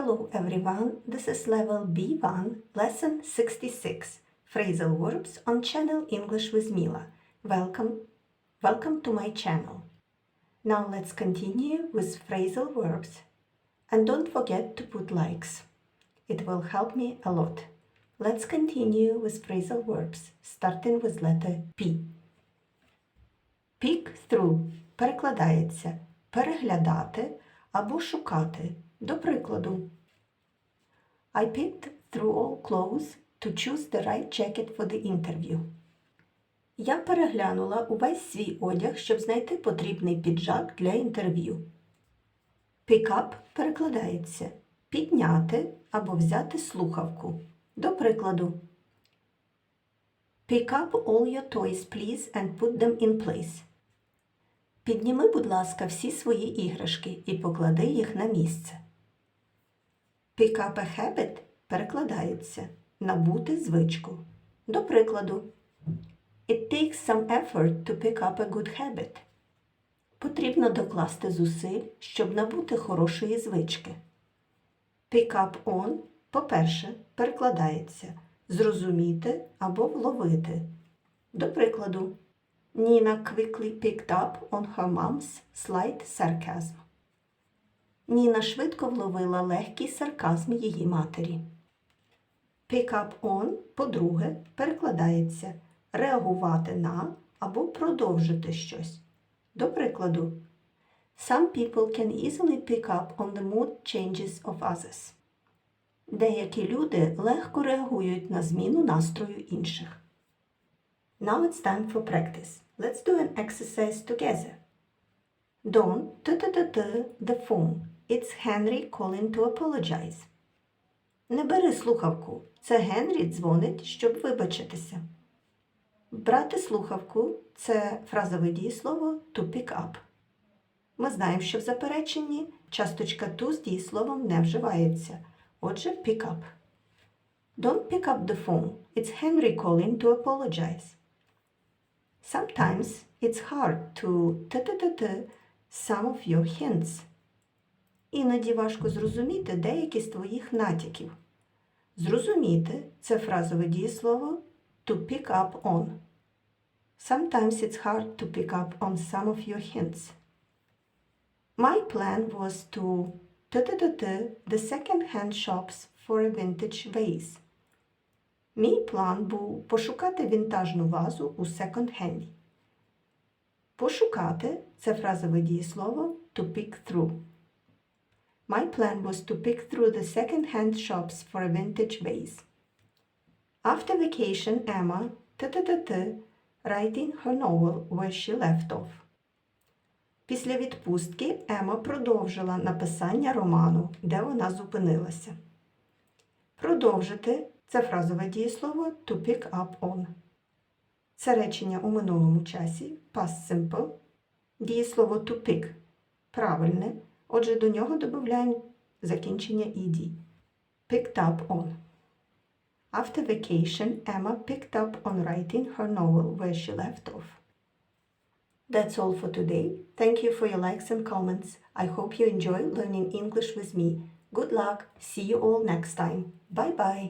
Hello everyone, this is level B1, lesson 66, phrasal verbs on channel English with Mila. Welcome, welcome to my channel. Now let's continue with phrasal verbs. And don't forget to put likes. It will help me a lot. Let's continue with phrasal verbs, starting with letter P. Peek through перекладається переглядати або шукати. До прикладу. I picked through all clothes to choose the right jacket for the interview. Я переглянула увесь свій одяг, щоб знайти потрібний піджак для інтерв'ю. Pick up перекладається підняти або взяти слухавку. До прикладу. Pick up all your toys, please, and put them in place. Підніми, будь ласка, всі свої іграшки і поклади їх на місце. Pick up a habit перекладається набути звичку. До прикладу. It takes some effort to pick up a good habit. Потрібно докласти зусиль, щоб набути хорошої звички. Pick up on, по-перше, перекладається зрозуміти або вловити. До прикладу, Ніна quickly picked up on her mom's slight sarcasm. Ніна швидко вловила легкий сарказм її матері. Pick up on, по-друге, перекладається реагувати на або продовжити щось. До прикладу, Some people can easily pick up on the mood changes of others. Деякі люди легко реагують на зміну настрою інших. Now it's time for practice. Let's do an exercise together. Don't t-t-t-t the phone. It's Henry calling to apologize. Не бери слухавку. Це Генрі дзвонить, щоб вибачитися. Брати слухавку це фразове дієслово to pick up. Ми знаємо, що в запереченні часточка to з дієсловом не вживається. Отже, pick up. Don't pick up the phone. It's Henry calling to apologize. Sometimes it's hard to t-t-t-t some of your hints. Іноді важко зрозуміти деякі з твоїх натяків. Зрозуміти це фразове дієслово to pick up on. Sometimes it's hard to pick up on some of your hints. My plan was to the second-hand shops for a vintage vase. Мій план був пошукати вінтажну вазу у секонд-хенді. Пошукати це фразове дієслово to pick through. My plan was to pick through the second-hand shops for a vintage vase. After vacation, Emma t-t-t-t writing her novel where she left off. Після відпустки Ема продовжила написання роману, де вона зупинилася. Продовжити це фразове дієслово to pick up on. Це речення у минулому часі past simple. Дієслово to pick правильне. Отже, до нього додаємо закінчення ed. Picked up on. After vacation, Emma picked up on writing her novel where she left off. That's all for today. Thank you for your likes and comments. I hope you enjoy learning English with me. Good luck. See you all next time. Bye bye.